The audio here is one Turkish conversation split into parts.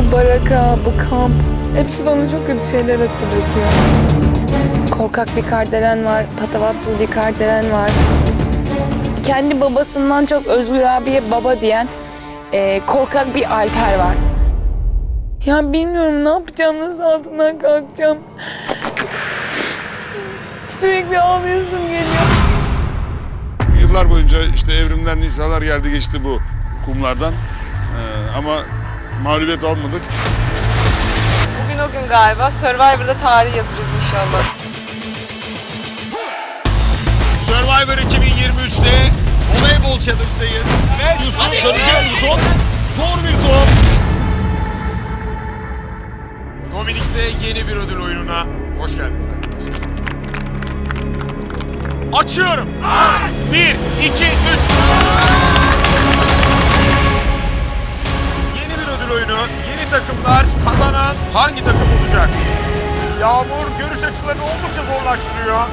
Bu baraka, bu kamp hepsi bana çok kötü şeyler hatırlatıyor. Korkak bir kardelen var, patavatsız bir kardelen var. Kendi babasından çok Özgür abiye baba diyen eee, korkak bir Alper var. Ya bilmiyorum ne yapacağım, nasıl altından kalkacağım. Sürekli ağlayasım geliyor. Yıllar boyunca işte evrimden insanlar geldi geçti bu kumlardan. Ee, ama mağlubiyet almadık. Bugün o gün galiba. Survivor'da tarih yazacağız inşallah. Survivor 2023'te voleybol challenge'dayız. Ve Yusuf dönecek bu top. Zor bir top. Dominik'te yeni bir ödül oyununa hoş geldiniz arkadaşlar. Açıyorum. 1, 2, takımlar. Kazanan hangi takım olacak? Yağmur görüş açılarını oldukça zorlaştırıyor.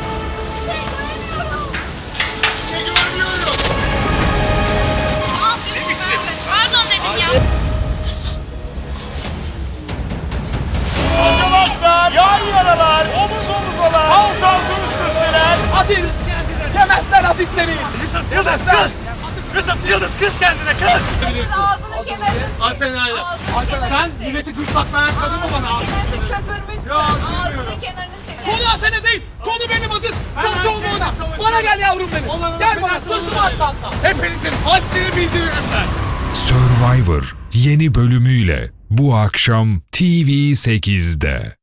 Arkadaşlar yan yaralar, omuz omuzalar, alt alta üst üsteler. Aziz! Yemezler Aziz seni! Yıldız kız! Yusuf Yıldız kız kendine kız! Ağzının kenarını Al seni ayrı. Sen milleti gırtlakmayan kadın mı bana ağzını köpürmüşsün. Ağzının kenarını seni. Konu sene değil, konu benim Aziz! Sen çoğunluğuna! Bana gel yavrum benim! Gel bana sırtıma atla atla! Hepinizin haddini bildiririm ben. Survivor yeni bölümüyle bu akşam TV8'de.